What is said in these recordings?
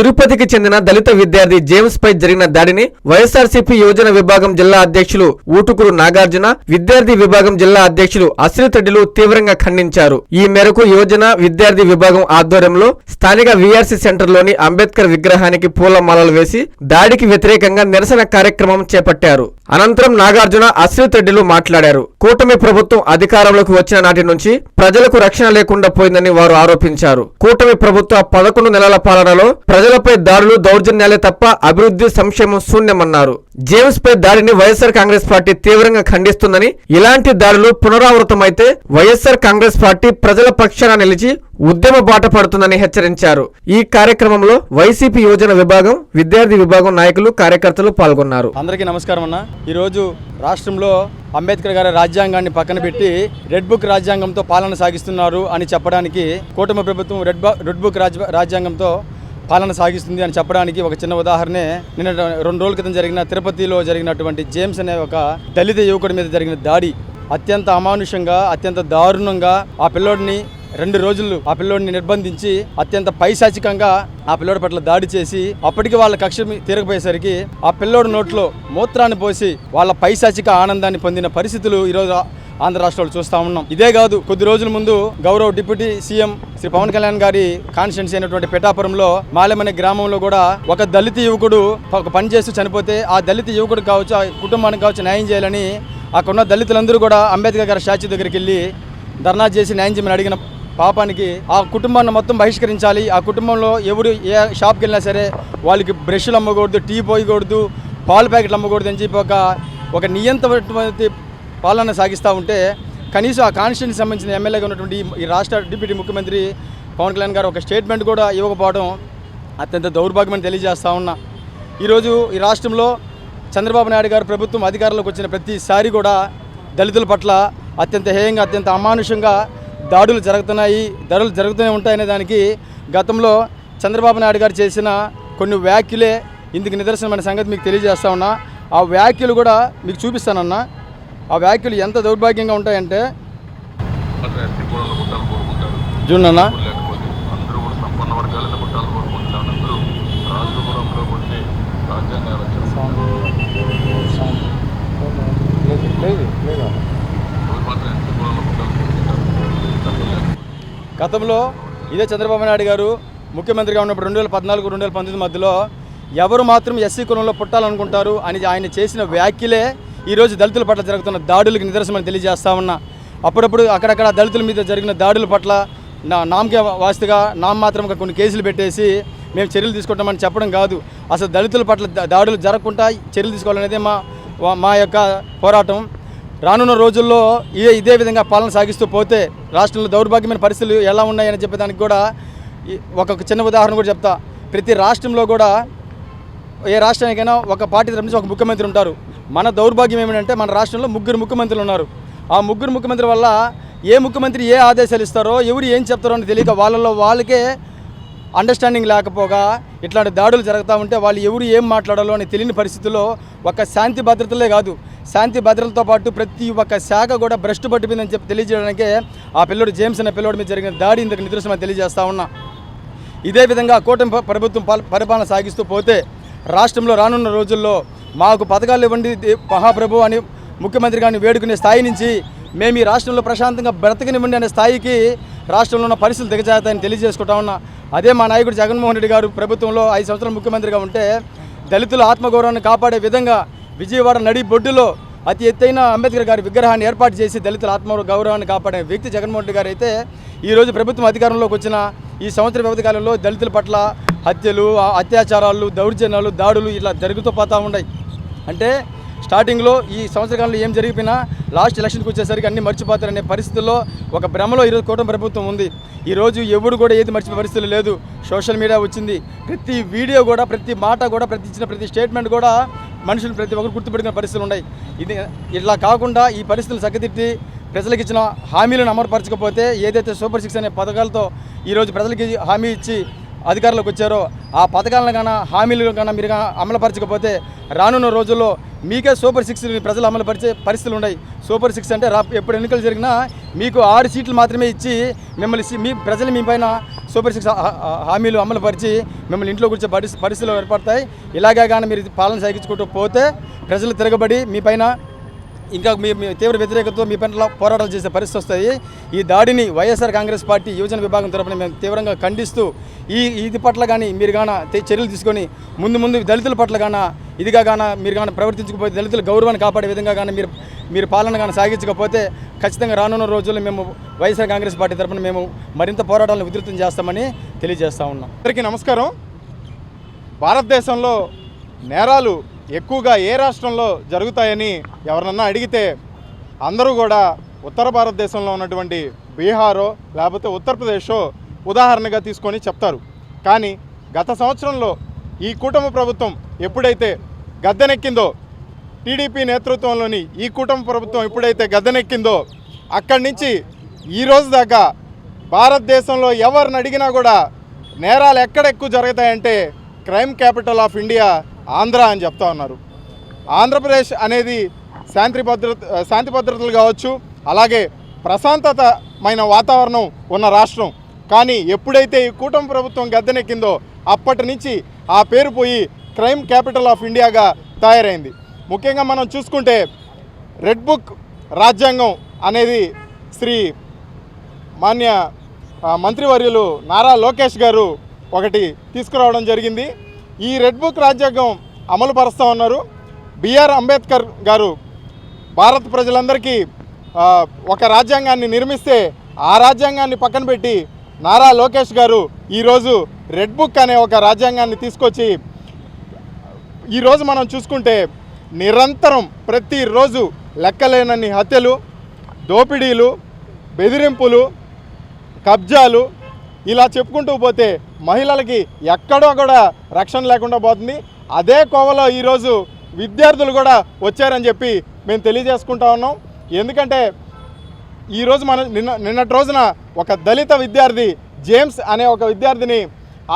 తిరుపతికి చెందిన దళిత విద్యార్థి జేమ్స్ పై జరిగిన దాడిని వైఎస్ఆర్సీపీ యువజన విభాగం జిల్లా అధ్యక్షులు ఊటుకురు నాగార్జున విద్యార్థి విభాగం జిల్లా అధ్యక్షులు అశ్రితడ్డిలు తీవ్రంగా ఖండించారు. ఈ మేరకు యువజన విద్యార్థి విభాగం ఆధ్వర్యంలో స్థానిక వీఆర్సీ సెంటర్లోని అంబేద్కర్ విగ్రహానికి పూలమాలలు వేసి దాడికి వ్యతిరేకంగా నిరసన కార్యక్రమం చేపట్టారు. అనంతరం నాగార్జున అశ్రితడ్డిలు మాట్లాడారు. కూటమి ప్రభుత్వం అధికారంలోకి వచ్చిన నాటి నుంచి ప్రజలకు రక్షణ లేకుండా పోయిందని వారు ఆరోపించారు. కూటమి ప్రభుత్వ పదకొండు నెలల పాలనలో ప్రజలపై దాడులు దౌర్జన్యాలే తప్ప అభివృద్ధి సంక్షేమం శూన్యమన్నారు. జేమ్స్ పై దాడిని వైఎస్ఆర్ కాంగ్రెస్ పార్టీ తీవ్రంగా ఖండిస్తుందని ఇలాంటి దాడులు పునరావృతమైతే వైఎస్ఆర్ కాంగ్రెస్ పార్టీ ప్రజల పక్షాన నిలిచి ఉద్యమ బాట పడుతుందని హెచ్చరించారు. ఈ కార్యక్రమంలో వైసీపీ యువజన విభాగం విద్యార్థి విభాగం నాయకులు కార్యకర్తలు పాల్గొన్నారు. అందరికీ నమస్కారం అన్న. ఈరోజు రాష్ట్రంలో అంబేద్కర్ గారి రాజ్యాంగాన్ని పక్కన పెట్టి రెడ్ బుక్ రాజ్యాంగంతో పాలన సాగిస్తున్నారు అని చెప్పడానికి కూటమి ప్రభుత్వం రెడ్ రెడ్ బుక్ రాజ్యాంగంతో పాలన సాగిస్తుంది అని చెప్పడానికి ఒక చిన్న ఉదాహరణే. నిన్న రెండు రోజుల క్రితం జరిగిన తిరుపతిలో జరిగినటువంటి జేమ్స్ అనే ఒక దళిత యువకుడి మీద జరిగిన దాడి. అత్యంత అమానుషంగా అత్యంత దారుణంగా ఆ పిల్లోడిని రెండు రోజులు ఆ పిల్లోడిని నిర్బంధించి అత్యంత పైశాచికంగా ఆ పిల్లోడి పట్ల దాడి చేసి అప్పటికి వాళ్ళ కక్ష తీరకపోయేసరికి ఆ పిల్లోడి నోట్లో మూత్రాన్ని పోసి వాళ్ళ పైశాచిక ఆనందాన్ని పొందిన పరిస్థితులు ఈరోజు ఆంధ్ర రాష్ట్రాలు చూస్తా ఉన్నాం. ఇదే కాదు కొద్ది రోజుల ముందు గౌరవ్ డిప్యూటీ సీఎం శ్రీ పవన్ కళ్యాణ్ గారి కాన్స్టిట్యున్సీ అయినటువంటి పిఠాపురంలో మాలెమనే గ్రామంలో కూడా ఒక దళిత యువకుడు ఒక పని చేస్తూ చనిపోతే ఆ దళిత యువకుడు కావచ్చు ఆ కుటుంబానికి కావచ్చు న్యాయం చేయాలని అక్కడున్న దళితులందరూ కూడా అంబేద్కర్ గారి స్టాచ్యూ దగ్గరికి వెళ్ళి ధర్నా చేసి న్యాయం చేయమని అడిగిన పాపానికి ఆ కుటుంబాన్ని మొత్తం బహిష్కరించాలి. ఆ కుటుంబంలో ఎవరు ఏ షాప్కి వెళ్ళినా సరే వాళ్ళకి బ్రష్లు అమ్మకూడదు టీ పోయకూడదు పాలు ప్యాకెట్లు అమ్మకూడదు అని చెప్పి ఒక ఒక నియంత్రణ పాలన సాగిస్తూ ఉంటే కనీసం ఆ కాన్స్టిట్యూన్సీ సంబంధించిన ఎమ్మెల్యేగా ఉన్నటువంటి ఈ- రాష్ట్ర డిప్యూటీ ముఖ్యమంత్రి పవన్ కళ్యాణ్ గారు ఒక స్టేట్మెంట్ కూడా ఇవ్వకపోవడం అత్యంత దౌర్భాగ్యమని తెలియజేస్తూ ఉన్నా. ఈరోజు ఈ రాష్ట్రంలో చంద్రబాబు నాయుడు గారు ప్రభుత్వం అధికారంలోకి వచ్చిన ప్రతిసారి కూడా దళితుల పట్ల అత్యంత హేయంగా అత్యంత అమానుషంగా దాడులు జరుగుతున్నాయి దాడులు జరుగుతూనే ఉంటాయనే దానికి గతంలో చంద్రబాబు నాయుడు గారు చేసిన కొన్ని వ్యాఖ్యలే ఇందుకు నిదర్శనమైన సంగతి మీకు తెలియజేస్తా ఉన్నా. ఆ వ్యాఖ్యలు కూడా మీకు చూపిస్తానన్నా. ఆ వ్యాఖ్యలు ఎంత దౌర్భాగ్యంగా ఉంటాయంటే ఎస్సీ కూడా పుట్టాలు కోరుకుంటారు చూడన్నా లేకపోతే అందరూ కూడా సంపన్న వర్గాలను పుట్టాలు కోరుకుంటున్నారు అందరూ రాజపురంలో పుట్టి రాజ్యాంగాలు వచ్చారు వాళ్ళు మాత్రం ఎస్సీ కూడా పుట్టాలు కోరుకుంటారు గతంలో ఇదే చంద్రబాబు నాయుడు గారు ముఖ్యమంత్రిగా ఉన్నప్పుడు రెండు వేల పద్నాలుగు రెండు వేల పంతొమ్మిది మధ్యలో ఎవరు మాత్రం ఎస్సీ కులంలో పుట్టాలనుకుంటారు అని ఆయన చేసిన వ్యాఖ్యలే ఈరోజు దళితుల పట్ల జరుగుతున్న దాడులకు నిదర్శనమని తెలియజేస్తా ఉన్నా. అప్పుడప్పుడు అక్కడక్కడ దళితుల మీద జరిగిన దాడుల పట్ల నా నామకే వాస్తుగా నామ మాత్రంగా కొన్ని కేసులు పెట్టేసి మేము చర్యలు తీసుకుంటామని చెప్పడం కాదు. అసలు దళితుల పట్ల దాడులు జరగకుండా చర్యలు తీసుకోవాలనేదే మా మా యొక్క పోరాటం. రానున్న రోజుల్లో ఇదే ఇదే విధంగా పాలన సాగిస్తూ పోతే రాష్ట్రంలో దౌర్భాగ్యమైన పరిస్థితులు ఎలా ఉన్నాయని చెప్పేదానికి కూడా ఒక చిన్న ఉదాహరణ కూడా చెప్తా. ప్రతి రాష్ట్రంలో కూడా ఏ రాష్ట్రానికైనా ఒక పార్టీ తరపు నుంచి ఒక ముఖ్యమంత్రి ఉంటారు. మన దౌర్భాగ్యం ఏమిటంటే మన రాష్ట్రంలో ముగ్గురు ముఖ్యమంత్రులు ఉన్నారు. ఆ ముగ్గురు ముఖ్యమంత్రి వల్ల ఏ ముఖ్యమంత్రి ఏ ఆదేశాలు ఇస్తారో ఎవరు ఏం చెప్తారో అని తెలియక వాళ్ళలో వాళ్ళకే అండర్స్టాండింగ్ లేకపోగా ఇట్లాంటి దాడులు జరుగుతూ ఉంటే వాళ్ళు ఎవరు ఏం మాట్లాడాలో అని తెలియని పరిస్థితుల్లో ఒక శాంతి భద్రతలే కాదు. శాంతి భద్రతలతో పాటు ప్రతి ఒక్క శాఖ కూడా భ్రష్టు పట్టిపోయిందని చెప్పి తెలియజేయడానికే ఆ పిల్లోడు జేమ్స్ అనే పిల్లడి మీద జరిగిన దాడి ఇందుకు నిదర్శనం తెలియజేస్తా ఉన్నా. ఇదే విధంగా కూటమి ప్రభుత్వం పరిపాలన సాగిస్తూ పోతే రాష్ట్రంలో రానున్న రోజుల్లో మాకు పథకాలు ఇవ్వండి మహాప్రభు అని ముఖ్యమంత్రి గారిని వేడుకునే స్థాయి నుంచి మేము ఈ రాష్ట్రంలో ప్రశాంతంగా బ్రతకనివ్వండి అనే స్థాయికి రాష్ట్రంలో ఉన్న పరిస్థితులు దిగజారుతాయని తెలియజేసుకుంటా ఉన్నా. అదే మా నాయకుడు జగన్మోహన్ రెడ్డి గారు ప్రభుత్వంలో ఐదు సంవత్సరాలు ముఖ్యమంత్రిగా ఉంటే దళితుల ఆత్మగౌరవాన్ని కాపాడే విధంగా విజయవాడ నడి బొడ్డులో అతి ఎత్తైన అంబేద్కర్ గారి విగ్రహాన్ని ఏర్పాటు చేసి దళితుల ఆత్మ గౌరవాన్ని కాపాడే వ్యక్తి జగన్మోహన్ రెడ్డి గారు అయితే ఈరోజు ప్రభుత్వం అధికారంలోకి వచ్చిన ఈ సంవత్సర వ్యవధి కాలంలో దళితుల పట్ల హత్యలు అత్యాచారాలు దౌర్జన్యాలు దాడులు ఇలా జరుగుతూ పోతూ ఉన్నాయి. అంటే స్టార్టింగ్లో ఈ సంవత్సర కాలంలో ఏం జరిగిపోయినా లాస్ట్ ఎలక్షన్కి వచ్చేసరికి అన్ని మర్చిపోతారనే పరిస్థితుల్లో ఒక భ్రమలో ఈరోజు కూటమి ప్రభుత్వం ఉంది. ఈరోజు ఎవరు కూడా ఏది మర్చిపోయే పరిస్థితులు లేదు. సోషల్ మీడియా వచ్చింది. ప్రతి వీడియో కూడా ప్రతి మాట కూడా ప్రతి ఇచ్చిన ప్రతి స్టేట్మెంట్ కూడా మనుషులు ప్రతి ఒక్కరు గుర్తుపెట్టుకునే పరిస్థితులు ఉన్నాయి. ఇది ఇట్లా కాకుండా ఈ పరిస్థితులు చక్కదిట్టి ప్రజలకు ఇచ్చిన హామీలను అమలుపరచకపోతే ఏదైతే సూపర్ సిక్స్ అనే పథకాలతో ఈరోజు ప్రజలకి హామీ ఇచ్చి అధికారులకు వచ్చారో ఆ పథకాలను కన్నా హామీలు కన్నా మీరు అమలుపరచకపోతే రానున్న రోజుల్లో మీకే సూపర్ సిక్స్ ప్రజలు అమలుపరిచే పరిస్థితులు ఉన్నాయి. సూపర్ సిక్స్ అంటే రా ఎప్పుడు ఎన్నికలు జరిగినా మీకు ఆరు సీట్లు మాత్రమే ఇచ్చి మిమ్మల్ని మీ ప్రజలు మీ పైన సూపర్ సిక్స్ హామీలు అమలుపరిచి మిమ్మల్ని ఇంట్లో కూర్చో పరిస్థితి పరిస్థితులు ఏర్పడతాయి. ఇలాగే కానీ మీరు పాలన సాగించుకుంటూ పోతే ప్రజలు తిరగబడి మీ పైన ఇంకా మీ తీవ్ర వ్యతిరేకతతో మీ పట్ల పోరాటాలు చేసే పరిస్థితి వస్తాయి. ఈ దాడిని వైఎస్ఆర్ కాంగ్రెస్ పార్టీ యువజన విభాగం తరపున మేము తీవ్రంగా ఖండిస్తూ ఈ ఇది పట్ల కానీ మీరు గాన చర్యలు తీసుకొని ముందు ముందు దళితుల పట్ల కానీ ఇదిగా కానీ మీరు కానీ ప్రవర్తించకపోతే దళితుల గౌరవాన్ని కాపాడే విధంగా కానీ మీరు మీరు పాలన కానీ సాగించకపోతే ఖచ్చితంగా రానున్న రోజుల్లో మేము వైఎస్ఆర్ కాంగ్రెస్ పార్టీ తరపున మేము మరింత పోరాటాలను ఉధృతం చేస్తామని తెలియజేస్తా ఉన్నాం. అందరికీ నమస్కారం. భారతదేశంలో నేరాలు ఎక్కువగా ఏ రాష్ట్రంలో జరుగుతాయని ఎవరినన్నా అడిగితే అందరూ కూడా ఉత్తర భారతదేశంలో ఉన్నటువంటి బీహారో లేకపోతే ఉత్తరప్రదేశో ఉదాహరణగా తీసుకొని చెప్తారు. కానీ గత సంవత్సరంలో ఈ కూటమి ప్రభుత్వం ఎప్పుడైతే గద్దెనెక్కిందో టీడీపీ నేతృత్వంలోని ఈ కూటమి ప్రభుత్వం ఎప్పుడైతే గద్దెనెక్కిందో అక్కడి నుంచి ఈ రోజు దాకా భారతదేశంలో ఎవరిని అడిగినా కూడా నేరాలు ఎక్కడెక్కువ జరుగుతాయంటే crime capital of India Andhra అని చెప్తా ఉన్నారు. ఆంధ్రప్రదేశ్ అనేది శాంతి భద్రత శాంతి భద్రతలు కావచ్చు అలాగే ప్రశాంతతమైన వాతావరణం ఉన్న రాష్ట్రం. కానీ ఎప్పుడైతే ఈ కూటమి ప్రభుత్వం గద్దెనెక్కిందో అప్పటి నుంచి ఆ పేరు పోయి క్రైమ్ క్యాపిటల్ ఆఫ్ ఇండియాగా తయారైంది. ముఖ్యంగా మనం చూసుకుంటే రెడ్ బుక్ రాజ్యాంగం అనేది శ్రీ మాన్య మంత్రివర్యులు నారా లోకేష్ గారు ఒకటి తీసుకురావడం జరిగింది. ఈ రెడ్ బుక్ రాజ్యాంగం అమలు పరుస్తూ ఉన్నారు బిఆర్ అంబేద్కర్ గారు భారత ప్రజలందరికీ ఒక రాజ్యాంగాన్ని నిర్మిస్తే ఆ రాజ్యాంగాన్ని పక్కన పెట్టి నారా లోకేష్ గారు ఈరోజు రెడ్ బుక్ అనే ఒక రాజ్యాంగాన్ని తీసుకొచ్చి ఈరోజు మనం చూసుకుంటే నిరంతరం ప్రతిరోజు లెక్కలేనన్ని హత్యలు దోపిడీలు బెదిరింపులు కబ్జాలు ఇలా చెప్పుకుంటూ పోతే మహిళలకి ఎక్కడో కూడా రక్షణ లేకుండా పోతుంది. అదే కోవలో ఈరోజు విద్యార్థులు కూడా వచ్చారని చెప్పి మేము తెలియజేసుకుంటా ఉన్నాం. ఎందుకంటే ఈరోజు మన నిన్న నిన్నటి రోజున ఒక దళిత విద్యార్థి జేమ్స్ అనే ఒక విద్యార్థిని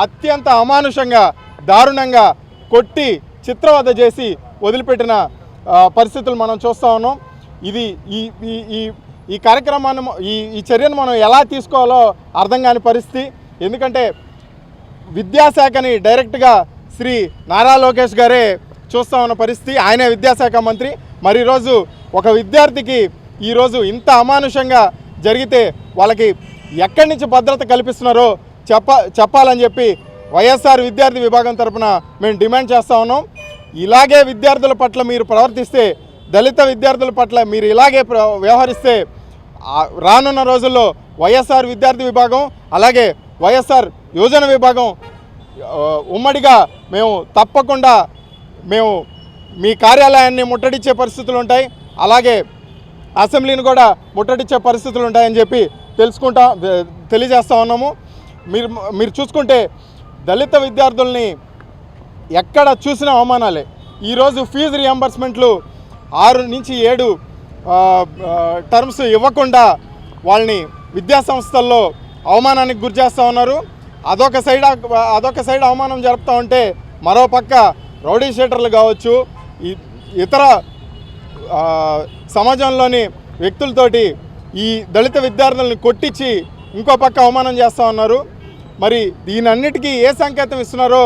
అత్యంత అమానుషంగా దారుణంగా కొట్టి చిత్రవద చేసి వదిలిపెట్టిన పరిస్థితులు మనం చూస్తూ ఉన్నాం. ఇది ఈ ఈ ఈ కార్యక్రమాన్ని ఈ ఈ చర్యను మనం ఎలా తీసుకోవాలో అర్థం కాని పరిస్థితి. ఎందుకంటే విద్యాశాఖని డైరెక్ట్గా శ్రీ నారా లోకేష్ గారే చూస్తా ఉన్న పరిస్థితి. ఆయనే విద్యాశాఖ మంత్రి. మరి ఈరోజు ఒక విద్యార్థికి ఈరోజు ఇంత అమానుషంగా జరిగితే వాళ్ళకి ఎక్కడి నుంచి భద్రత కల్పిస్తున్నారో చెప్ప చెప్పాలని చెప్పి వైఎస్ఆర్ విద్యార్థి విభాగం తరపున మేము డిమాండ్ చేస్తూ ఉన్నాం. ఇలాగే విద్యార్థుల పట్ల మీరు ప్రవర్తిస్తే దళిత విద్యార్థుల పట్ల మీరు ఇలాగే ప్ర- వ్యవహరిస్తే రానున్న రోజుల్లో వైఎస్ఆర్ విద్యార్థి విభాగం అలాగే వైఎస్ఆర్ యోజన విభాగం ఉమ్మడిగా మేము తప్పకుండా మేము మీ కార్యాలయాన్ని ముట్టడించే పరిస్థితులు ఉంటాయి. అలాగే అసెంబ్లీని కూడా ముట్టడించే పరిస్థితులు ఉంటాయని చెప్పి తెలుసుకుంటా తెలియజేస్తా ఉన్నాము. మీరు మీరు చూసుకుంటే దళిత విద్యార్థుల్ని ఎక్కడ చూసిన అవమానాలే. ఈరోజు ఫీజు రియంబర్స్మెంట్లు ఆరు నుంచి ఏడు టర్మ్స్ ఇవ్వకుండా వాళ్ళని విద్యా సంస్థల్లో అవమానానికి గురి చేస్తూ ఉన్నారు. అదొక సైడ్ అదొక సైడ్ అవమానం జరుపుతూ ఉంటే మరో పక్క రౌడీ షీటర్లు కావచ్చు ఇతర సమాజంలోని వ్యక్తులతోటి ఈ దళిత విద్యార్థులను కొట్టించి ఇంకో పక్క అవమానం చేస్తూ ఉన్నారు. మరి దీనన్నిటికీ ఏ సంకేతం ఇస్తున్నారో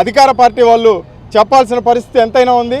అధికార పార్టీ వాళ్ళు చెప్పాల్సిన పరిస్థితి ఎంతైనా ఉంది.